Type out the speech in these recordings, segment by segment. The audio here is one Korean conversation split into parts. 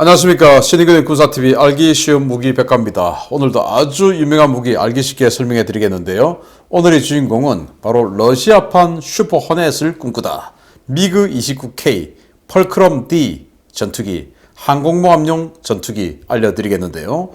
안녕하십니까 신의근의 군사TV 알기 쉬운 무기 백과입니다. 오늘도 아주 유명한 무기 알기 쉽게 설명해 드리겠는데요. 오늘의 주인공은 바로 러시아판 슈퍼 호넷을 꿈꾸다 미그 29K 펄크럼 D 전투기 항공모함용 전투기 알려드리겠는데요.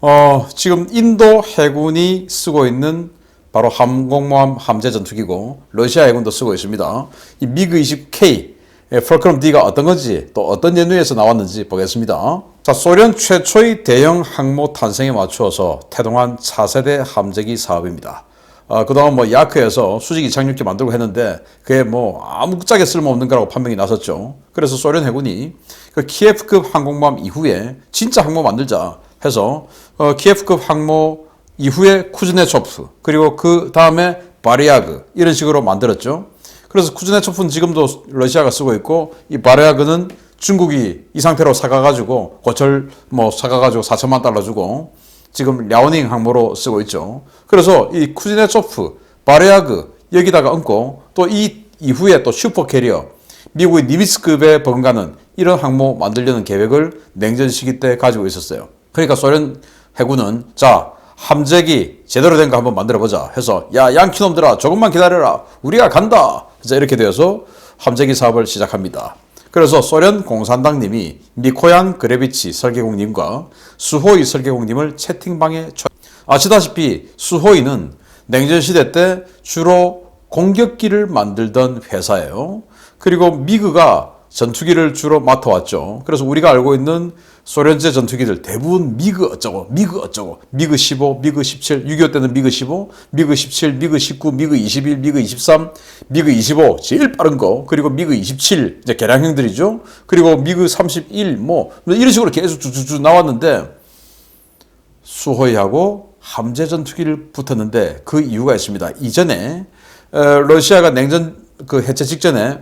어, 지금 인도 해군이 쓰고 있는 바로 항공모함 함재 전투기고 러시아 해군도 쓰고 있습니다. 이 미그 29K 예, 펄크럼 D가 어떤 건지 또 어떤 연유에서 나왔는지 보겠습니다. 자, 소련 최초의 대형 항모 탄생에 맞추어서 태동한 차세대 함재기 사업입니다. 아, 그동안 뭐 야크에서 수직 이착륙기 만들고 했는데 그게 뭐 아무 짝에 쓸모없는 거라고 판명이 나섰죠. 그래서 소련 해군이 그 키예프급 항공모함 이후에 진짜 항모 만들자 해서 어, 키예프급 항모 이후에 쿠즈네초프 그리고 그 다음에 바리아그 이런 식으로 만들었죠. 그래서 쿠즈네초프는 지금도 러시아가 쓰고 있고 이 바리아그는 중국이 이 상태로 사가가지고 고철 뭐 사가가지고 4천만 달러 주고 지금 랴오닝 항모로 쓰고 있죠. 그래서 이 쿠즈네초프, 바리아그 여기다가 얹고 또 이 이후에 또 슈퍼 캐리어 미국의 니미스급에 버금가는 이런 항모 만들려는 계획을 냉전 시기 때 가지고 있었어요. 그러니까 소련 해군은 자 함재기 제대로 된 거 한번 만들어 보자 해서 야 양키놈들아 조금만 기다려라 우리가 간다 그래서 이렇게 되어서 함재기 사업을 시작합니다. 그래서 소련 공산당님이 미코얀 그레비치 설계공님과 수호이 설계공님을 채팅방에 초... 아시다시피 수호이는 냉전 시대 때 주로 공격기를 만들던 회사예요. 그리고 미그가 전투기를 주로 맡아왔죠. 그래서 우리가 알고 있는 소련제 전투기들 대부분 미그 어쩌고, 미그 어쩌고, 미그 15, 미그 17, 6.25 때는 미그 15, 미그 17, 미그 19, 미그 21, 미그 23, 미그 25, 제일 빠른 거, 그리고 미그 27, 이제 개량형들이죠. 그리고 미그 31, 뭐, 이런 식으로 계속 쭉쭉쭉 나왔는데, 수호이하고 함재 전투기를 붙었는데 그 이유가 있습니다. 이전에, 어, 러시아가 냉전 그 해체 직전에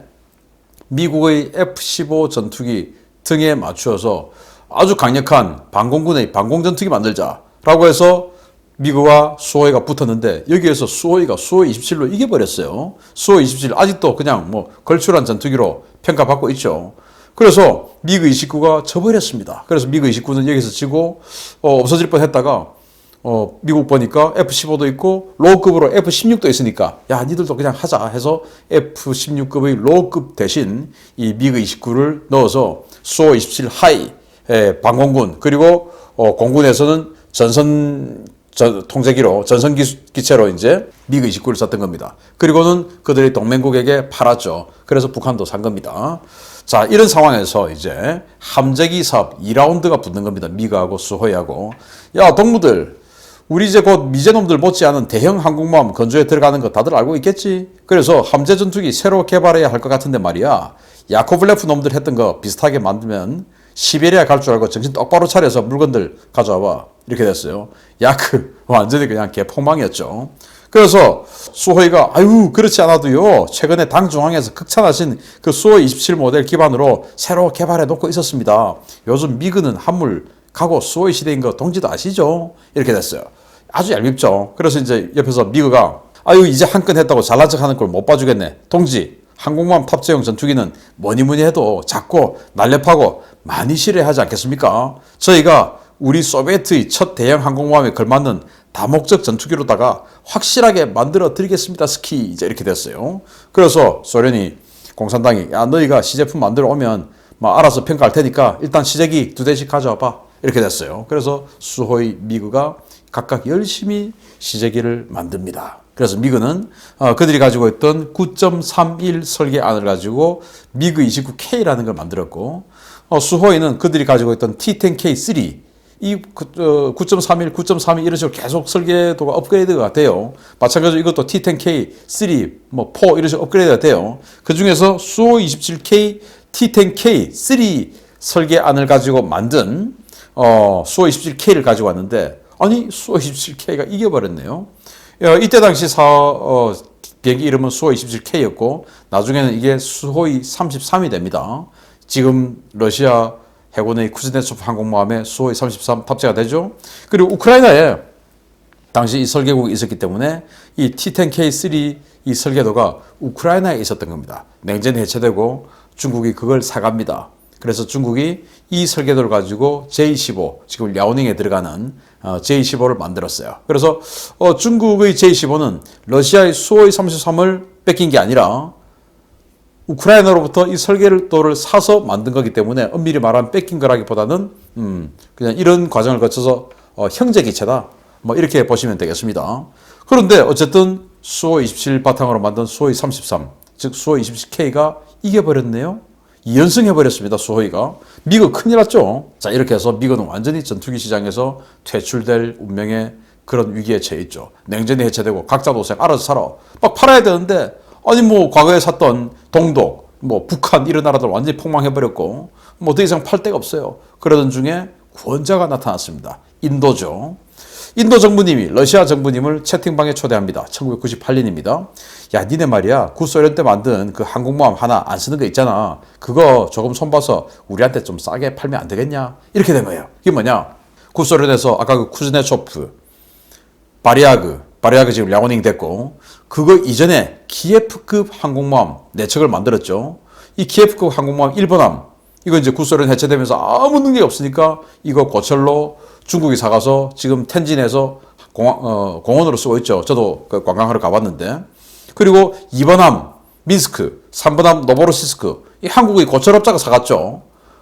미국의 F-15 전투기 등에 맞추어서 아주 강력한 방공군의 방공전투기 만들자라고 해서 미국과 수호이가 붙었는데 여기에서 수호이가 수호이 27로 이겨버렸어요. 수호이 27 아직도 그냥 뭐 걸출한 전투기로 평가받고 있죠. 그래서 미그 29가 져버렸습니다. 그래서 미그 29는 여기서 지고 어, 없어질 뻔했다가 어, 미국 보니까 F-15도 있고 로우급으로 F-16도 있으니까 야 니들도 그냥 하자 해서 F-16급의 로우급 대신 이 미그 29를 넣어서 수호 27 하이 에, 방공군 그리고 어, 공군에서는 전선 전, 통제기로 전선 기체로 이제 미그 29를 썼던 겁니다. 그리고는 그들이 동맹국에게 팔았죠. 그래서 북한도 산 겁니다. 자, 이런 상황에서 이제 함재기 사업 2라운드가 붙는 겁니다. 미그하고 수호이하고. 야, 동무들, 우리 이제 곧 미제놈들 못지않은 대형 항공모함 건조에 들어가는 거 다들 알고 있겠지? 그래서 함재 전투기 새로 개발해야 할 것 같은데 말이야. 야코블레프 놈들 했던 거 비슷하게 만들면 시베리아 갈 줄 알고 정신 똑바로 차려서 물건들 가져와봐. 이렇게 됐어요. 야크 완전히 그냥 개폭망이었죠. 그래서 수호이가 아유 그렇지 않아도요 최근에 당 중앙에서 극찬하신 그 수호이 27 모델 기반으로 새로 개발해 놓고 있었습니다. 요즘 미그는 한물 가고 수호이 시대인 거 동지도 아시죠? 이렇게 됐어요. 아주 얄밉죠. 그래서 이제 옆에서 미그가 아유 이제 한건 했다고 잘난 척하는 걸 못 봐주겠네. 동지 항공모함 탑재용 전투기는 뭐니 뭐니 해도 작고 날렵하고 많이 실해하지 않겠습니까? 저희가 우리 소비에트의 첫 대형 항공모함에 걸맞는 다목적 전투기로다가 확실하게 만들어 드리겠습니다. 스키 이제 이렇게 됐어요. 그래서 소련이 공산당이 야 너희가 시제품 만들어 오면 뭐 알아서 평가할 테니까 일단 시제기 두 대씩 가져와 봐 이렇게 됐어요. 그래서 수호의 미그가 각각 열심히 시제기를 만듭니다. 그래서 미그는 어, 그들이 가지고 있던 9.31 설계안을 가지고 미그 29K라는 걸 만들었고 어, 수호이는 그들이 가지고 있던 T10K3 이 9.31, 9.32 이런 식으로 계속 설계도가 업그레이드가 돼요. 마찬가지로 이것도 T10K, 3, 뭐 4 이런 식으로 업그레이드가 돼요. 그 중에서 수호 27K, T10K, 3 설계안을 가지고 만든 어, 수호 27K를 가지고 왔는데 아니 수호 27K가 이겨버렸네요. 어, 이때 당시 사, 어, 비행기 이름은 수호 27K였고 나중에는 이게 수호이 33이 됩니다. 지금 러시아 해군의 쿠즈네초프 항공모함에 수호이 33 탑재가 되죠. 그리고 우크라이나에 당시 이 설계국이 있었기 때문에 이 T10K3 이 설계도가 우크라이나에 있었던 겁니다. 냉전이 해체되고 중국이 그걸 사갑니다. 그래서 중국이 이 설계도를 가지고 J15 지금 랴오닝에 들어가는 어, J15를 만들었어요. 그래서 어, 중국의 J15는 러시아의 수호의 33을 뺏긴 게 아니라 우크라이나로부터 이 설계도를 사서 만든 거기 때문에 엄밀히 말하면 뺏긴 거라기보다는 음, 그냥 이런 과정을 거쳐서 어, 형제 기체다. 뭐 이렇게 보시면 되겠습니다. 그런데 어쨌든 수호 27 바탕으로 만든 수호이 33, 즉 수호 27K가 이겨버렸네요. 2연승 해버렸습니다. 수호이가. 미국 큰일 났죠. 자 이렇게 해서 미국은 완전히 전투기 시장에서 퇴출될 운명의 그런 위기에 처해 있죠. 냉전이 해체되고 각자 도생 알아서 살아. 막 팔아야 되는데 아니 뭐 과거에 샀던 동독, 뭐 북한 이런 나라들 완전히 폭망해버렸고 뭐 더 이상 팔 데가 없어요. 그러던 중에 구원자가 나타났습니다. 인도죠. 인도 정부님이 러시아 정부님을 채팅방에 초대합니다. 1998년입니다. 야, 니네 말이야. 구소련 때 만든 그 항공모함 하나 안 쓰는 거 있잖아. 그거 조금 손봐서 우리한테 좀 싸게 팔면 안 되겠냐? 이렇게 된 거예요. 이게 뭐냐? 구소련에서 아까 그 쿠즈네초프, 바리아그, 바리아그 지금 랴오닝 됐고, 그거 이전에 키예프급 항공모함 네 척을 만들었죠. 이 키예프급 항공모함 1번함, 이거 이제 구소련 해체되면서 아무 능력이 없으니까 이거 고철로 중국이 사가서 지금 텐진에서 공항, 어, 공원으로 쓰고 있죠. 저도 그 관광하러 가봤는데. 그리고 2번함 민스크, 3번함 노보로시스크, 이 한국의 고철업자가 사갔죠.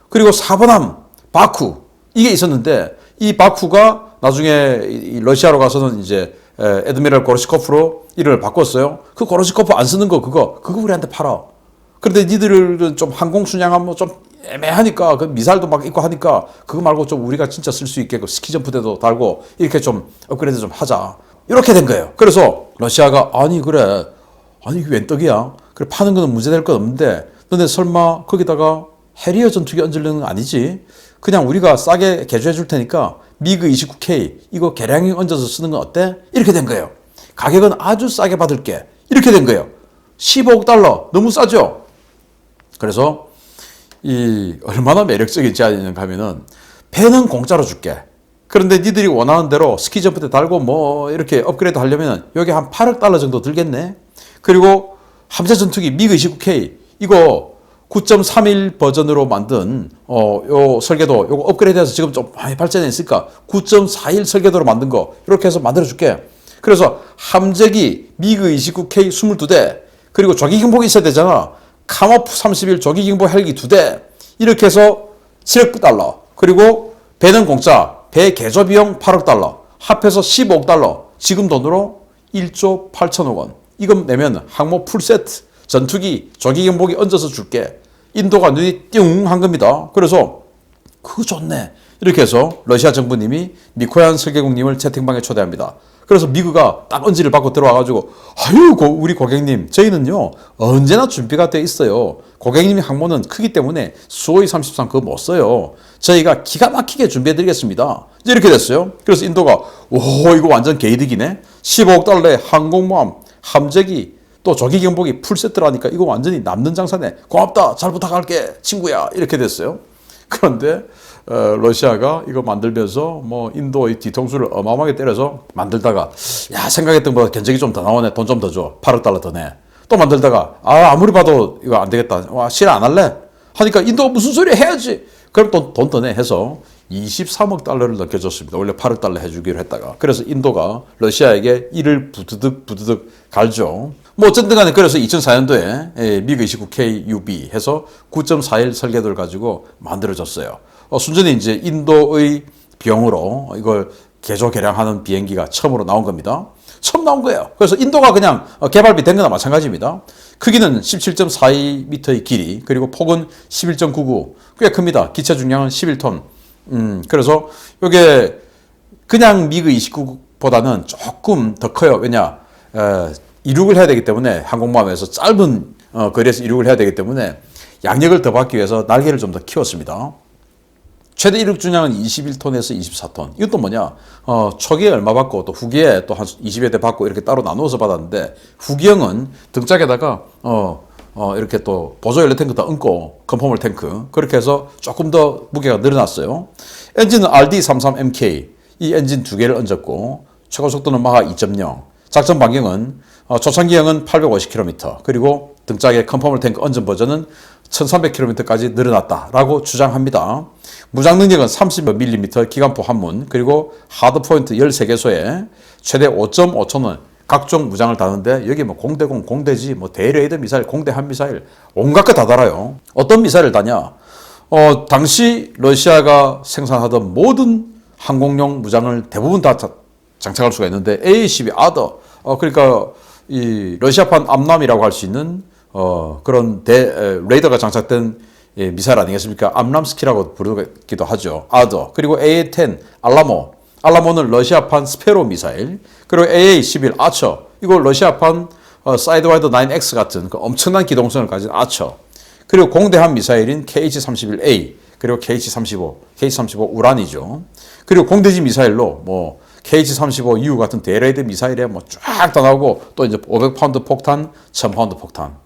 그리고 4번함 바쿠, 이게 있었는데 이 바쿠가 나중에 이 러시아로 가서는 이제 에, 에드미랄 고르시코프로 이름을 바꿨어요. 그 고르시코프 안 쓰는 거 그거 그거 우리한테 팔아. 그런데 니들은 좀 항공 순양하면 좀 애매하니까 그 미사일도 막 있고 하니까 그거 말고 좀 우리가 진짜 쓸 수 있게 그 스키 점프대도 달고 이렇게 좀 업그레이드 좀 하자. 이렇게 된 거예요. 그래서 러시아가 아니 그래 아니 이게 웬 떡이야? 그래 파는 거는 문제될 건 없는데 너네 설마 거기다가 해리어 전투기 얹으려는 거 아니지? 그냥 우리가 싸게 개조해 줄 테니까 미그 29K 이거 개량이 얹어서 쓰는 건 어때? 이렇게 된 거예요. 가격은 아주 싸게 받을게. 이렇게 된 거예요. 15억 달러 너무 싸죠? 그래서 이 얼마나 매력적인지 아닌가 하면은 배는 공짜로 줄게. 그런데 니들이 원하는 대로 스키 점프대 달고 뭐 이렇게 업그레이드 하려면 여기 한 8억 달러 정도 들겠네. 그리고 함재 전투기 미그 29K 이거 9.31 버전으로 만든 어 요 설계도 요거 업그레이드해서 지금 좀 많이 발전했으니까 9.41 설계도로 만든 거 이렇게 해서 만들어 줄게. 그래서 함재기 미그 29K 22대 그리고 조기 경보기 있어야 되잖아. 카모프 31 조기 경보 헬기 2대 이렇게 해서 7억 달러. 그리고 배는 공짜 배 개조 비용 8억 달러. 합해서 15억 달러. 지금 돈으로 1조 8천억 원. 이거 내면 항모 풀세트 전투기 조기 경보기 얹어서 줄게 인도가 눈이 띵 한 겁니다. 그래서 그거 좋네. 이렇게 해서 러시아 정부님이 미코얀 설계국님을 채팅방에 초대합니다. 그래서 미그가 딱 언지를 받고 들어와가지고 아유 고- 우리 고객님 저희는요 언제나 준비가 돼 있어요. 고객님이 항모는 크기 때문에 수호이 33 그거 못 써요. 저희가 기가 막히게 준비해드리겠습니다. 이렇게 됐어요. 그래서 인도가 오 이거 완전 개이득이네. 15억 달러의 항공모함 함재기 또 조기 경보기 풀세트라니까 이거 완전히 남는 장사네. 고맙다. 잘 부탁할게. 친구야. 이렇게 됐어요. 그런데 어, 러시아가 이거 만들면서 뭐 인도의 뒤통수를 어마어마하게 때려서 만들다가 야 생각했던 것보다 견적이 좀 더 나오네. 돈 좀 더 줘. 8억 달러 더 내. 또 만들다가 아 아무리 봐도 이거 안 되겠다. 와 실안 할래? 하니까 인도 무슨 소리 해야지. 그럼 돈더 내 해서 23억 달러를 넘겨줬습니다. 원래 8억 달러 해주기로 했다가. 그래서 인도가 러시아에게 이를 부드득 부드득 갈죠 뭐 어쨌든 간에 그래서 2004년도에 미그 29K UB 해서 9.41 설계도를 가지고 만들어졌어요. 어, 순전히 이제 인도의 비용으로 이걸 개조 개량하는 비행기가 처음으로 나온 겁니다. 처음 나온 거예요. 그래서 인도가 그냥 어, 개발비 된 거나 마찬가지입니다. 크기는 17.42m의 길이 그리고 폭은 11.99 꽤 큽니다. 기체 중량은 11톤. 음, 그래서 이게 그냥 미그 29보다는 조금 더 커요. 왜냐? 에, 이륙을 해야 되기 때문에 항공모함에서 짧은 어, 거리에서 이륙을 해야 되기 때문에 양력을 더 받기 위해서 날개를 좀 더 키웠습니다. 최대 이륙 중량은 21톤에서 24톤. 이것도 뭐냐? 어, 초기에 얼마 받고 또 후기에 또 한 20여 대 받고 이렇게 따로 나누어서 받았는데 후기형은 등짝에다가 어, 어, 이렇게 또 보조 연료 탱크 다 얹고 컨포멀 탱크 그렇게 해서 조금 더 무게가 늘어났어요. 엔진은 RD33MK 이 엔진 두 개를 얹었고 최고 속도는 마하 2.0 작전 반경은 어, 초창기형은 850km 그리고 등짝에 컨포멀 탱크 얹은 버전은 1300km까지 늘어났다라고 주장합니다. 무장 능력은 30mm 기관포 한문 그리고 하드 포인트 13개소에 최대 5.5톤은 각종 무장을 다는데 여기 뭐 공대공, 공대지, 뭐 대레이더 미사일, 공대한 미사일 온갖 거 다 달아요. 어떤 미사일을 다냐? 어, 당시 러시아가 생산하던 모든 항공용 무장을 대부분 다 자- 장착할 수가 있는데 A-12 아더 어, 그러니까 이 러시아판 암람이라고 할 수 있는 어, 그런 대, 에, 레이더가 장착된 예, 미사일 아니겠습니까? 암람스키라고 부르기도 하죠. 아더. 그리고 AA-10 알라모. 알라모는 러시아판 스페로 미사일. 그리고 AA-11 아처. 이거 러시아판 어, 사이드와이더 9X 같은 그 엄청난 기동성을 가진 아처. 그리고 공대함 미사일인 KH-31A 그리고 KH-35, KH-35 우란이죠. 그리고 공대지 미사일로 뭐 KH-35U 같은 대레이드 미사일에 뭐 쫙 다 나오고 또 이제 500파운드 폭탄, 1000파운드 폭탄.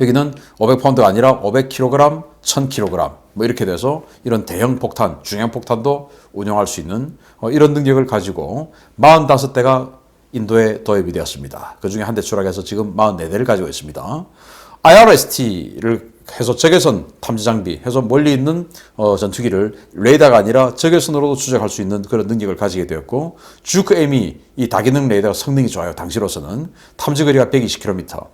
여기는 500파운드가 아니라 500kg, 1000kg 뭐 이렇게 돼서 이런 대형 폭탄, 중형 폭탄도 운영할 수 있는 어, 이런 능력을 가지고 45대가 인도에 도입이 되었습니다. 그 중에 한 대 추락해서 지금 44대를 가지고 있습니다. IRST를 해서 적외선 탐지 장비 해서 멀리 있는 어, 전투기를 레이더가 아니라 적외선으로도 추적할 수 있는 그런 능력을 가지게 되었고 주크 M이 이 다기능 레이더가 성능이 좋아요. 당시로서는 탐지 거리가 120km.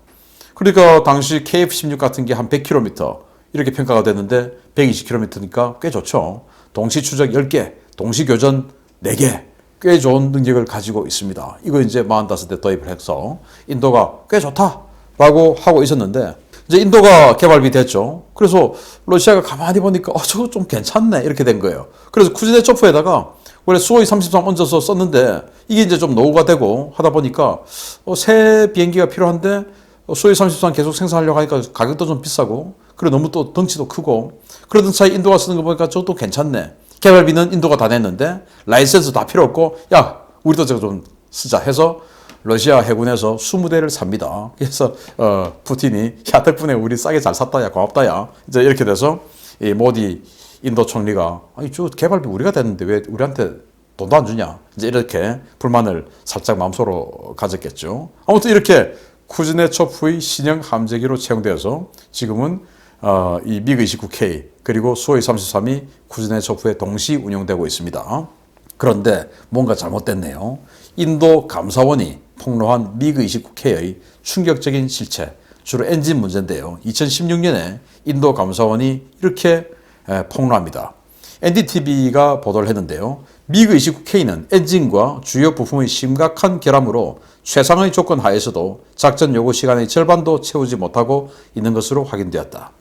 그러니까 당시 KF-16 같은 게 한 100km 이렇게 평가가 됐는데 120km니까 꽤 좋죠. 동시 추적 10개, 동시 교전 4개 꽤 좋은 능력을 가지고 있습니다. 이거 이제 45대 도입을 해서 인도가 꽤 좋다라고 하고 있었는데 이제 인도가 개발비 됐죠. 그래서 러시아가 가만히 보니까 어 저거 좀 괜찮네 이렇게 된 거예요. 그래서 쿠즈네초프에다가 원래 수호이 33 얹어서 썼는데 이게 이제 좀 노후가 되고 하다 보니까 어, 새 비행기가 필요한데 어, 수호이 33 계속 생산하려고 하니까 가격도 좀 비싸고 그리고 너무 또 덩치도 크고 그러던 차에 인도가 쓰는 거 보니까 저것도 괜찮네. 개발비는 인도가 다 냈는데 라이센스 다 필요 없고 야 우리도 저거 좀 쓰자 해서 러시아 해군에서 20대를 삽니다. 그래서 어, 푸틴이 야 덕분에 우리 싸게 잘 샀다야 고맙다야 이제 이렇게 돼서 이 모디 인도 총리가 아니 저 개발비 우리가 됐는데 왜 우리한테 돈도 안 주냐 이제 이렇게 불만을 살짝 마음속으로 가졌겠죠. 아무튼 이렇게 쿠즈네초프의 신형 함재기로 채용되어서 지금은 어, 이 미그 29K 그리고 수호이 33이 쿠즈네초프에 동시 운영되고 있습니다. 그런데 뭔가 잘못됐네요. 인도 감사원이 폭로한 미그 29K의 충격적인 실체, 주로 엔진 문제인데요. 2016년에 인도 감사원이 이렇게 에, 폭로합니다. NDTV가 보도를 했는데요. 미그 29K는 엔진과 주요 부품의 심각한 결함으로 최상의 조건 하에서도 작전 요구 시간의 절반도 채우지 못하고 있는 것으로 확인되었다.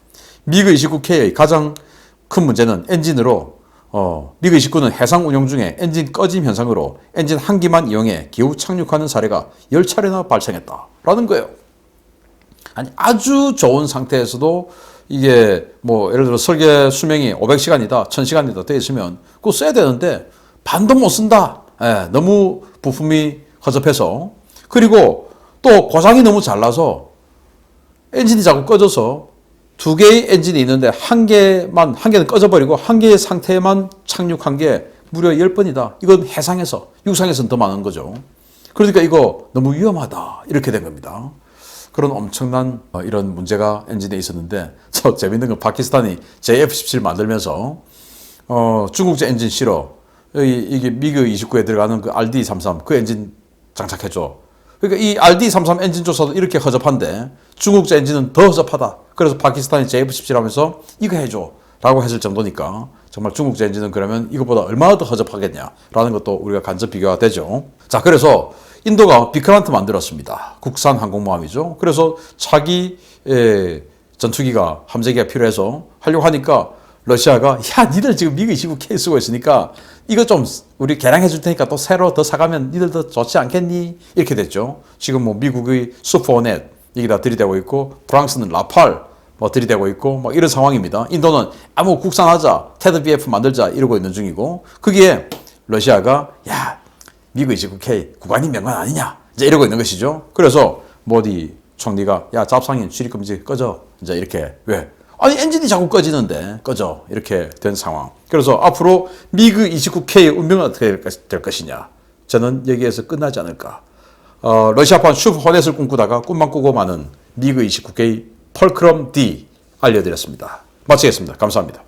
미그 29K의 가장 큰 문제는 엔진으로 어, 미그 29는 해상 운용 중에 엔진 꺼짐 현상으로 엔진 한 기만 이용해 기후 착륙하는 사례가 10차례나 발생했다라는 거예요. 아니 아주 좋은 상태에서도 이게 뭐 예를 들어 설계 수명이 500시간이다, 1000시간이다 돼 있으면 그거 써야 되는데 반도 못 쓴다. 예, 너무 부품이 허접해서 그리고 또 고장이 너무 잘 나서 엔진이 자꾸 꺼져서 두 개의 엔진이 있는데 한 개만 한 개는 꺼져버리고 한 개의 상태에만 착륙한 게 무려 10번이다. 이건 해상에서 육상에서는 더 많은 거죠. 그러니까 이거 너무 위험하다. 이렇게 된 겁니다. 그런 엄청난 어, 이런 문제가 엔진에 있었는데 저 재밌는 건 파키스탄이 JF-17 만들면서 어, 중국제 엔진 이- 이게 미그 29에 들어가는 그 RD33 그 엔진 장착해줘. 그러니까 이 RD33 엔진 조사도 이렇게 허접한데 중국제 엔진은 더 허접하다. 그래서 파키스탄이 JF-17 하면서 이거 해줘. 라고 했을 정도니까 정말 중국제 엔진은 그러면 이것보다 얼마나 더 허접하겠냐라는 것도 우리가 간접 비교가 되죠. 자, 그래서 인도가 비크란트 만들었습니다. 국산 항공모함이죠. 그래서 차기 에, 전투기가 함재기가 필요해서 하려고 하니까 러시아가 야 니들 지금 미그 29K 쓰고 있으니까 이거 좀 우리 개량해 줄 테니까 또 새로 더 사가면 니들 더 좋지 않겠니? 이렇게 됐죠. 지금 뭐 미국의 슈퍼넷 이게 다 들이대고 있고 프랑스는 라팔 뭐 들이대고 있고 막 이런 상황입니다. 인도는 아무 국산하자 테드 BF 만들자 이러고 있는 중이고 그게 러시아가 야 미국 29K 국안이 명관 아니냐 이제 이러고 있는 것이죠. 그래서 모디 총리가 야 잡상인 출입금지 꺼져 이제 이렇게 왜 아니 엔진이 자꾸 꺼지는데 꺼져 이렇게 된 상황. 그래서 앞으로 미그 29K의 운명은 어떻게 될 것이냐 저는 여기에서 끝나지 않을까. 어, 러시아판 슈퍼 호넷을 꿈꾸다가 꿈만 꾸고 마는 미그 29K 펄크럼 D 알려드렸습니다. 마치겠습니다. 감사합니다.